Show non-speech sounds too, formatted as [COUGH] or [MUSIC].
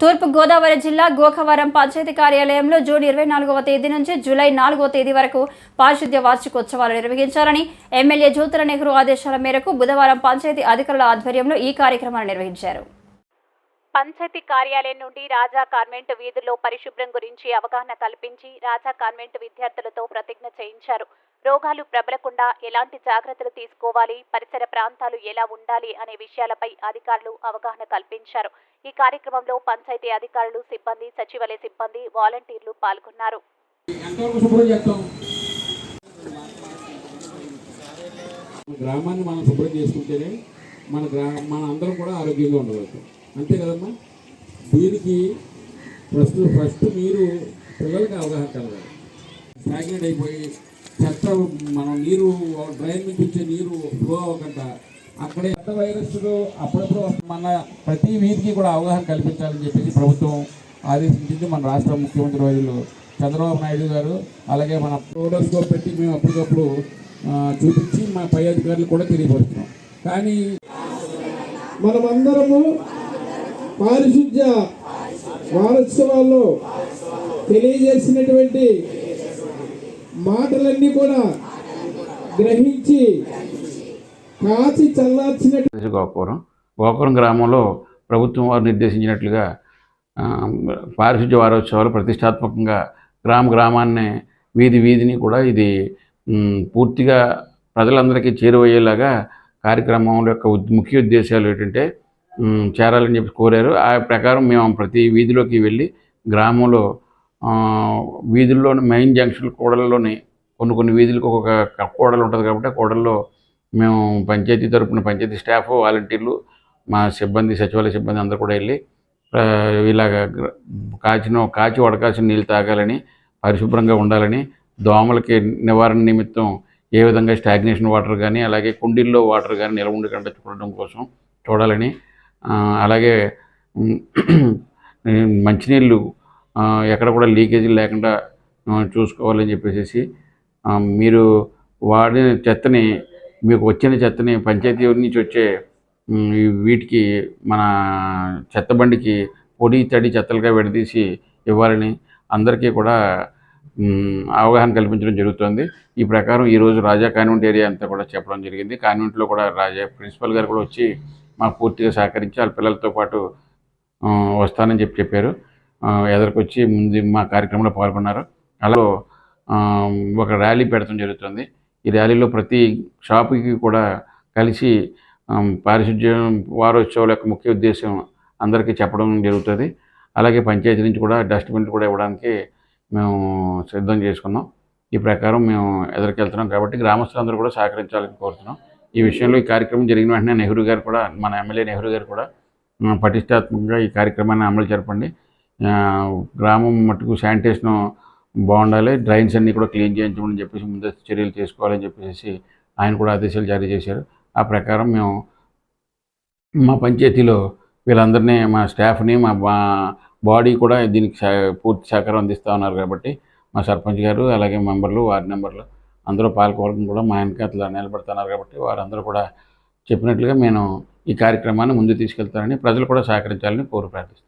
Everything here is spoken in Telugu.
తూర్పు గోదావరి జిల్లా గోకవరం పంచాయతీ కార్యాలయంలో జూన్ ఇరవై నాలుగవ తేదీ నుంచి జూలై నాలుగవ తేదీ వరకు పారిశుద్ధ్య వార్షికోత్సవాలు నిర్వహించాలని ఎమ్మెల్యే జ్యోతుల నెహ్రూ ఆదేశాల మేరకు బుధవారం పంచాయతీ అధికారుల ఆధ్వర్యంలో ఈ కార్యక్రమాన్ని నిర్వహించారు. పంచాయతీ కార్యాలయం నుండి రాజా కాన్వెంట్ వీధుల్లో పరిశుభ్రం గురించి అవగాహన కల్పించి రాజా కాన్వెంట్ విద్యార్థులతో ప్రతిజ్ఞ చేయించారు. రోగాలు ప్రబలకుండా ఎలాంటి జాగ్రత్తలు తీసుకోవాలి పరిసర ప్రాంతాలు ఎలా ఉండాలి అనే విషయాలపై అధికారులు అవగాహన కల్పించారు. ఈ కార్యక్రమంలో పంచాయతీ అధికారులు సిబ్బంది సచివాలయ సిబ్బంది వాలంటీర్లు పాల్గొన్నారు. గ్రామాన్ని మనం శుభ్రం చేసుకుంటేనే మన గ్రా మన అందరం కూడా ఆరోగ్యంగా ఉండవచ్చు. అంతే కదమ్మా? దీనికి ఫస్ట్ ఫస్ట్ మీరు పిల్లలకి అవగాహన కలగాలి. స్టాగ్నెట్ అయిపోయి చెత్త మనం నీరు డ్రైన్ నుంచి వచ్చే నీరు ఫ్లో అవ్వకుండా అక్కడే ఎంత వైరస్లు అప్పుడప్పుడు మన ప్రతి వీధికి కూడా అవగాహన కల్పించాలని చెప్పేసి ప్రభుత్వం ఆదేశించింది మన రాష్ట్ర ముఖ్యమంత్రి వైద్యులు చంద్రబాబు నాయుడు గారు. అలాగే మన ప్రోడోస్కోప్ పెట్టి మేము అప్పటికప్పుడు చూపించి మా పై అధికారులు కూడా తెలియపరుస్తున్నాం. కానీ మనమందరము పారిశుద్ధ్య వారోత్సవాల్లో తెలియజేసినటువంటి మాటలన్నీ కూడా గ్రహించి కాచి చల్లార్చిన గోపురం. గోపురం గ్రామంలో ప్రభుత్వం వారు నిర్దేశించినట్లుగా పారిశుద్ధ్య వారోత్సవాలు ప్రతిష్టాత్మకంగా గ్రామ గ్రామాన్ని వీధి వీధిని కూడా ఇది పూర్తిగా ప్రజలందరికీ చేరువయ్యేలాగా కార్యక్రమం యొక్క ముఖ్య ఉద్దేశాలు ఏంటంటే చేరాలని చెప్పి కోరారు. ఆ ప్రకారం మేము ప్రతి వీధిలోకి వెళ్ళి గ్రామంలో వీధుల్లోని మెయిన్ జంక్షన్ కూడల్లోని కొన్ని కొన్ని వీధులకు ఒక్కొక్క కూడలు ఉంటుంది కాబట్టి ఆ కూడల్లో మేము పంచాయతీ తరపున పంచాయతీ స్టాఫ్ వాలంటీర్లు మా సిబ్బంది సచివాలయ సిబ్బంది అందరూ కూడా వెళ్ళి ఇలాగ కాచిన కాచి వడకాల్సిన నీళ్ళు తాగాలని పరిశుభ్రంగా ఉండాలని దోమలకి నివారణ నిమిత్తం ఏ విధంగా స్టాగ్నేషన్ వాటర్ కానీ అలాగే కుండీల్లో వాటర్ కానీ నిల్వ ఉండకుండా చూడడం కోసం చూడాలని అలాగే [CLEARS THROAT] మంచినీళ్ళు ఎక్కడ కూడా లీకేజీ లేకుండా చూసుకోవాలని చెప్పేసి మీరు వాడిన చెత్తని మీకు వచ్చిన చెత్తని పంచాయతీ నుంచి వచ్చే వీటికి మన చెత్త బండికి పొడి తడి చెత్తలుగా విడదీసి ఇవ్వాలని అందరికీ కూడా అవగాహన కల్పించడం జరుగుతుంది. ఈ ప్రకారం ఈరోజు రాజా కాన్వెంట్ ఏరియా అంతా కూడా చెప్పడం జరిగింది. కాన్వెంట్లో కూడా రాజా ప్రిన్సిపల్ గారు కూడా వచ్చి మాకు పూర్తిగా సహకరించి వాళ్ళ పిల్లలతో పాటు వస్తానని చెప్పి చెప్పారు. ఎదరికొచ్చి ముందు మా కార్యక్రమంలో పాల్గొన్నారు. అలా ఒక ర్యాలీ పెడతాం జరుగుతుంది. ఈ ర్యాలీలో ప్రతి షాపుకి కూడా కలిసి ఆమ్, పారిశుధ్యం వారోత్సవాల యొక్క ముఖ్య ఉద్దేశం అందరికీ చెప్పడం జరుగుతుంది. అలాగే పంచాయతీ నుంచి కూడా డస్ట్బిన్లు కూడా ఇవ్వడానికి మేము సిద్ధం చేసుకున్నాం. ఈ ప్రకారం మేము ఎదురుకెళ్తున్నాం కాబట్టి గ్రామస్తులందరూ కూడా సహకరించాలని కోరుతున్నాం. ఈ విషయంలో ఈ కార్యక్రమం జరిగిన వెంటనే నెహ్రూ గారు కూడా మన ఎమ్మెల్యే నెహ్రూ గారు కూడా పటిష్టాత్మకంగా ఈ కార్యక్రమాన్ని అమలు జరపండి. గ్రామం మట్టుకు శానిటేషన్ బాగుండాలి. డ్రైన్స్ అన్నీ కూడా క్లీన్ చేయించమని చెప్పేసి ముందస్తు చర్యలు తీసుకోవాలని చెప్పేసి ఆయన కూడా ఆదేశాలు జారీ చేశారు. ఆ ప్రకారం మేము మా పంచాయతీలో వీళ్ళందరినీ మా స్టాఫ్ని మా బా బాడీ కూడా దీనికి సహ- పూర్తి సహకారం అందిస్తూ ఉన్నారు కాబట్టి మా సర్పంచ్ గారు అలాగే మెంబర్లు వార్డు మెంబర్లు అందరూ పాల్గొనడం కూడా మా వెనకాతల నిలబడుతున్నారు కాబట్టి వారందరూ కూడా చెప్పినట్లుగా నేను ఈ కార్యక్రమాన్ని ముందు తీసుకెళ్తానని ప్రజలు కూడా సహకరించాలని కోరు ప్రార్థిస్తాను